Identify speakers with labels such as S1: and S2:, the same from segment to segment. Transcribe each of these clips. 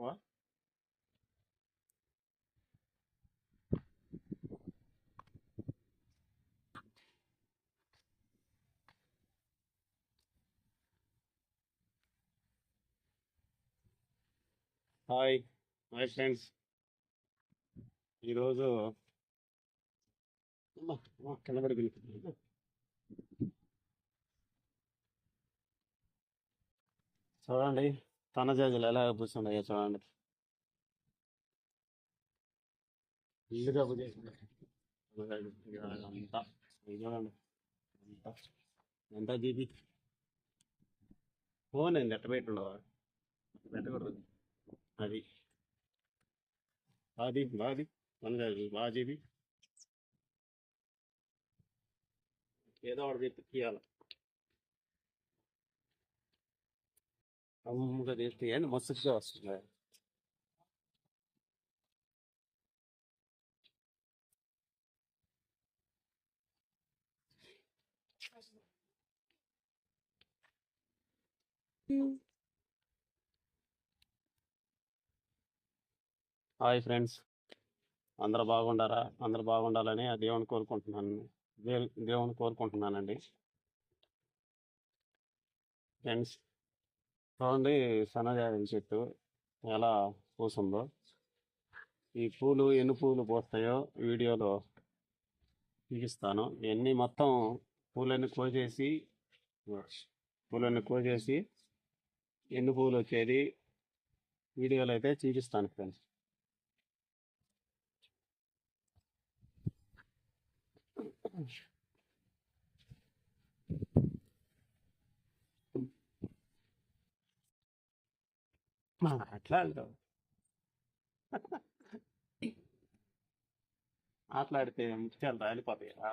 S1: తక్కువ hi my friends ఈరోజు కనబడి పిలుపుతుంది చూడండి. తనజాజులు ఎలా పూస్తున్నాయో చూడండి. ఇల్లుగా అంతా. ఇది చూడండి అంతా. ఎంత జీబీ ఫోన్ అండి ఎట్ట పెట్టుండవు పెట్టకూడదు. అది. అది బాది తనజాజులు బాగా జీబీ ఏదో ఒకటి తీయాలి. అమ్మగా తీస్తే అని మస్తుగా వస్తుంది హాయ్ ఫ్రెండ్స్ అందరూ బాగుండారా? అందరు బాగుండాలని ఆ దేవుని కోరుకుంటున్నాను. దేవుని కోరుకుంటున్నానండి. ఫ్రెండ్స్ చూడండి సన్నజాజి చెట్టు ఎలా పూసిందో. ఈ పూలు ఎన్ని పూలు పోస్తాయో వీడియోలో చూపిస్తాను. ఇవన్నీ మొత్తం పూలన్నీ కోసేసి పూలన్నీ కోసేసి ఎన్ని పూలు వచ్చేది వీడియోలో అయితే చూపిస్తాను ఫ్రెండ్స్. అట్లా అంటావు. మాట్లాడితే ముత్యాలు రాలిపోతాయా?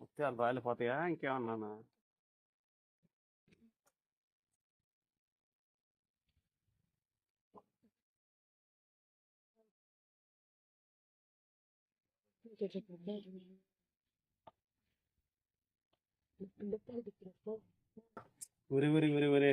S1: ముత్యాలు రాలిపోతాయా? ఇంకేమన్నానా ఉరి ఉరి ఉరి ఉరి.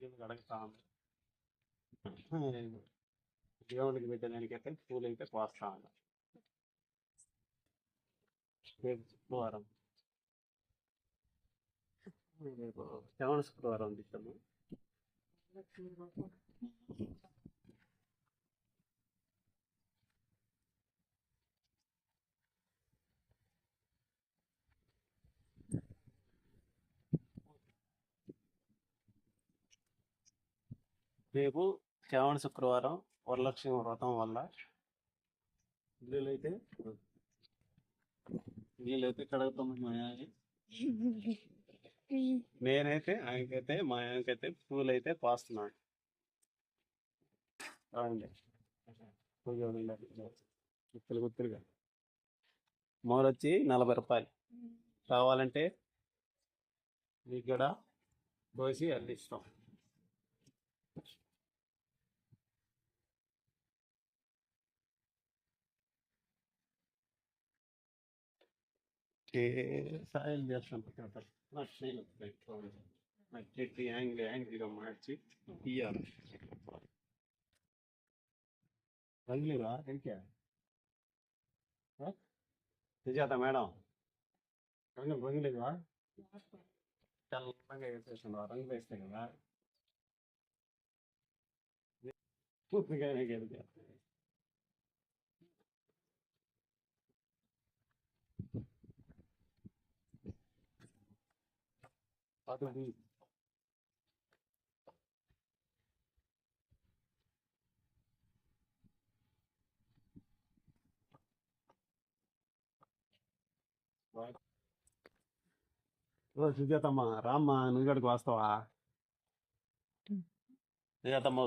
S1: ఇల్లు కడుగుతా ఉంది దేవుడికి పెట్టేదానికైతే పూలు అయితే కోస్తా ఉంది శుక్రవారం. రేపు శ్రవణ శుక్రవారం తీసాము రేపు శ్రావణ శుక్రవారం వరలక్ష్మి వ్రతం వల్ల ఇల్లులైతే నీళ్ళైతే కడుగుతాం మా ఆయన నేనైతే ఆయనకైతే మా ఆయనకైతే పూలు అయితే పాస్తున్నాను అవునండి గుత్తులు గుత్తులుగా. మూలు వచ్చి నలభై రూపాయలు. కావాలంటే మీకు కూడా కోసి అందిస్తాం సాయం చేస్తాం చెట్టు యాంగిల్ యాంగిల్గా మార్చి ఇయ్యాలి రంగులేవా ఇంకే సుజాత మేడం. రంగు రంగులేవా తెల్లంగా వేసేస్తున్నావు రంగు వేస్తే కదా. పూర్తిగానే గెలిచా అది ఓ సుజాతమ్మ రామ్మ నువ్వు ఇక్కడికి వస్తావా? సుజాతమ్మ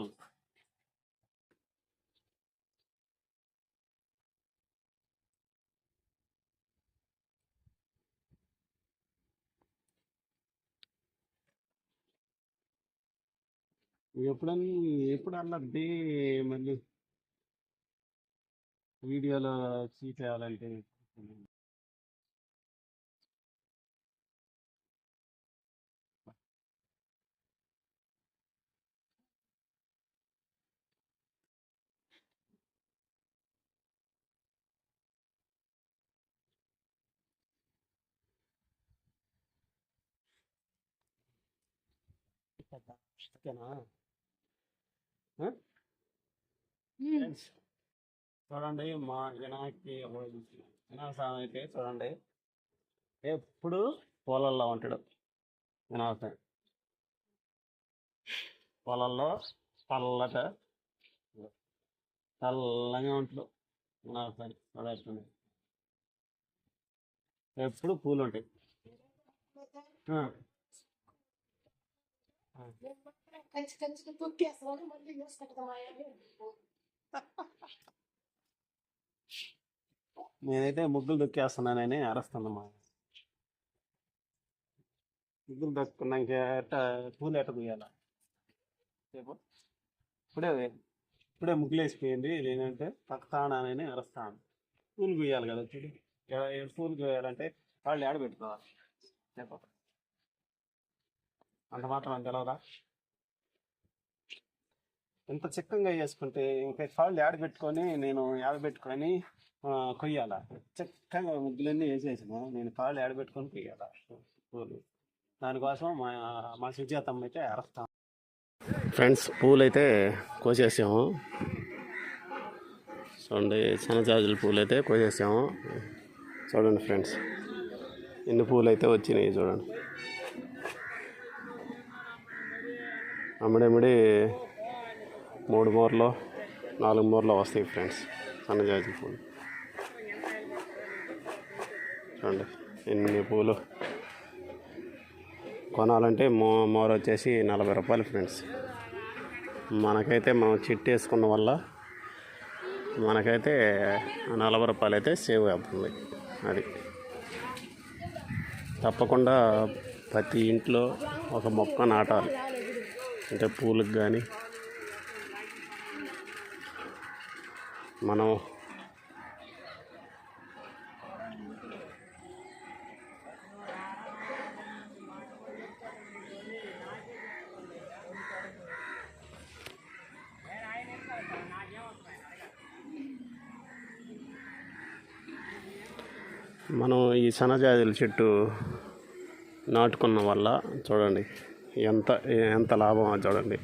S1: ఎప్పుడన్నా ఎప్పుడు అన్నది మళ్ళీ వీడియోలో సీట్ ఓకేనా చూడండి మా వినాయకి వినాయక స్వామి అయితే చూడండి. ఎప్పుడు పొలాల్లో ఉంటాడు వినాయక స్వామి పొలాల్లో చల్లట చల్లగా ఉంటాడు వినాయక స్వామి చూడండి. ఎప్పుడు పూలు ఉంటాయి.
S2: కంచి తొక్కేస్తాను మళ్ళీ చేసుకుంటామా
S1: నేనైతే ముగ్గులు దొక్కేస్తున్నానని అరుస్తానమ్మా ముగ్గులు దొక్కున్నాక ఎట్ట పూలు ఎట్ట పోయాల చెప్పు. ఇప్పుడే ఇప్పుడే ముగ్గులు వేసిపోయింది. నేనంటే పక్కతానని అరస్తాను. పూలు పోయాలి కదా చూడు. పూలు పోయాలంటే వాళ్ళు ఏడ పెట్టుకోవాలి? చెప్పు. అంత మాత్రం అంత తెలవదా? ఇంత చిక్కంగా వేసుకుంటే ఇంకా కాళ్ళు యాడ పెట్టుకొని నేను యాడ పెట్టుకొని కొయ్యాల? చక్కగా ముగ్గులన్నీ వేసేసిన నేను కాళ్ళు యాడ పెట్టుకొని కొయ్యాల? పూలు. దానికోసం మా మా సుజాతమ్మ అయితే అరస్తాం. ఫ్రెండ్స్ పూలు అయితే కోసేసాము. చూడండి శనజాజుల పూలు అయితే కోసేసాము. చూడండి ఫ్రెండ్స్ ఎన్ని పూలు అయితే వచ్చినాయి చూడండి. అమ్మడమిడి మూడు మూరలు నాలుగు మూరలు వస్తాయి ఫ్రెండ్స్. సన్నజాజి పూలు. చూడండి ఎన్ని పూలు. కొనాలంటే మో మోర వచ్చేసి నలభై రూపాయలు ఫ్రెండ్స్. మనకైతే మనం చిట్టు వేసుకున్న వల్ల మనకైతే నలభై రూపాయలు అయితే సేవ్ అవుతుంది అది. తప్పకుండా ప్రతి ఇంట్లో ఒక మొక్క నాటాలి. అంటే పూలకు కానీ మనం మనం ఈ సన్నజాజుల చెట్టు నాటుకున్న వల్ల చూడండి ఎంత ఎంత లాభమో చూడండి.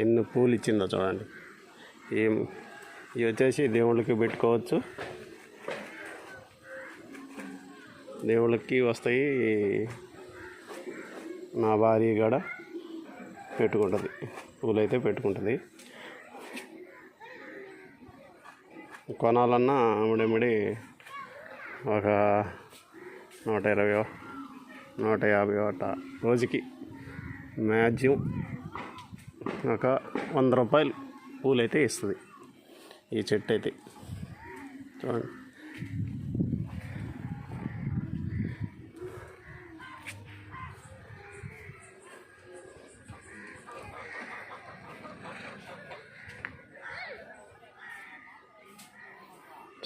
S1: ఎన్ని పూలు ఇచ్చిందో చూడండి. ఏం ఇవి వచ్చేసి దేవుళ్ళకి పెట్టుకోవచ్చు. దేవుళ్ళకి వస్తాయి. నా భార్య కూడా పెట్టుకుంటుంది. పూలైతే పెట్టుకుంటుంది. కొనాలన్నా అమ్మడమిడి ఒక నూట ఇరవై నూట యాభై అట రోజుకి. మ్యాక్సిమం ఒక వంద రూపాయలు పూలైతే ఇస్తుంది. ఈ చెట్టు అయితే. చూడండి.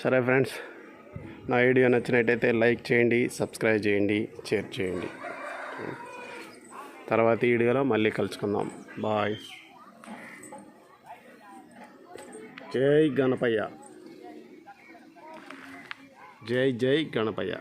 S1: సరే ఫ్రెండ్స్ నా వీడియో నచ్చినట్టయితే లైక్ చేయండి సబ్స్క్రైబ్ చేయండి షేర్ చేయండి. తర్వాత వీడియోలో మళ్ళీ కలుసుకుందాం. బాయ్. జై గణపయ్య. జై జై గణపయ్య.